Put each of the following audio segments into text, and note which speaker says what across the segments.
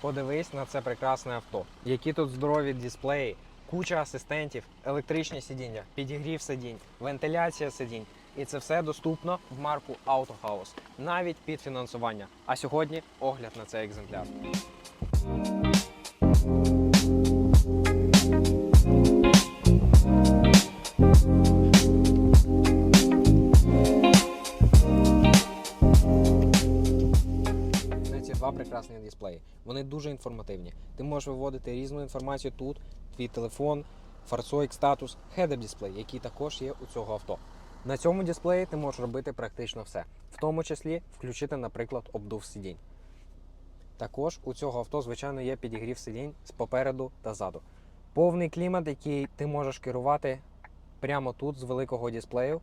Speaker 1: Подивись на це прекрасне авто. Які тут здорові дисплеї, куча асистентів, електричні сидіння, підігрів сидінь, вентиляція сидінь. І це все доступно в марку AutoHaus, навіть під фінансування. А сьогодні огляд на цей екземпляр. Прекрасні дисплеї. Вони дуже інформативні. Ти можеш виводити різну інформацію тут, твій телефон, фарсойк, статус, head-up дисплей, який також є у цього авто. На цьому дисплеї ти можеш робити практично все, в тому числі включити, наприклад, обдув сидінь. Також у цього авто, звичайно, є підігрів сидінь з попереду та ззаду. Повний клімат, який ти можеш керувати прямо тут з великого дисплею.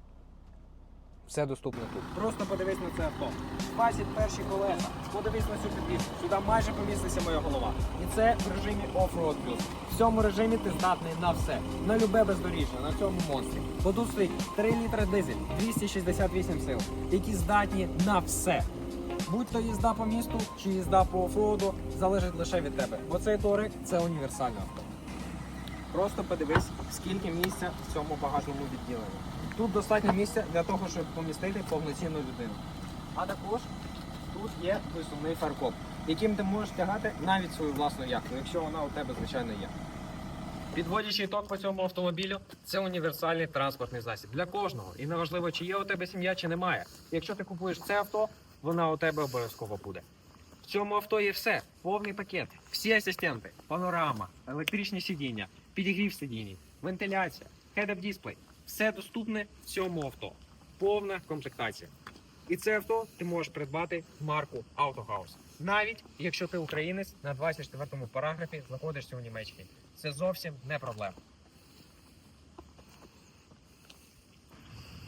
Speaker 1: Все доступно тут. Просто подивись на це авто. 21 колеса. Подивись на цю підвіску. Сюди майже поміститься моя голова. І це в режимі Off-Road Plus. В цьому режимі ти здатний на все. На любе бездоріжжя, на цьому монстрі. Стоїть 3 літра дизель, 268 сил, які здатні на все. Будь то їзда по місту чи їзда по офроуду, залежить лише від тебе. Бо цей торик це універсальне авто. Просто подивись, скільки місця в цьому багажному відділенні. Тут достатньо місця для того, щоб помістити повноцінну людину. А також тут є висувний фаркоп, яким ти можеш тягати навіть свою власну яхту, якщо вона у тебе, звичайно, є. Підводячий ток по цьому автомобілю це універсальний транспортний засіб для кожного. І неважливо, чи є у тебе сім'я, чи немає. Якщо ти купуєш це авто, вона у тебе обов'язково буде. В цьому авто є все, повний пакет, всі асистенти, панорама, електричні сидіння, підігрів сидінь, вентиляція, head-up дисплей. Все доступне в цьому авто. Повна комплектація. І це авто ти можеш придбати марку Auto House. Навіть якщо ти українець на 24-му параграфі знаходишся у Німеччині. Це зовсім не проблема.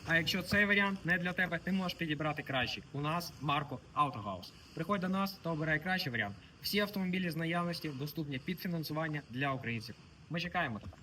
Speaker 1: А якщо цей варіант не для тебе, ти можеш підібрати кращий. У нас марку House. Приходь до нас та обирай кращий варіант. Всі автомобілі з наявності доступні під фінансування для українців. Ми чекаємо тебе.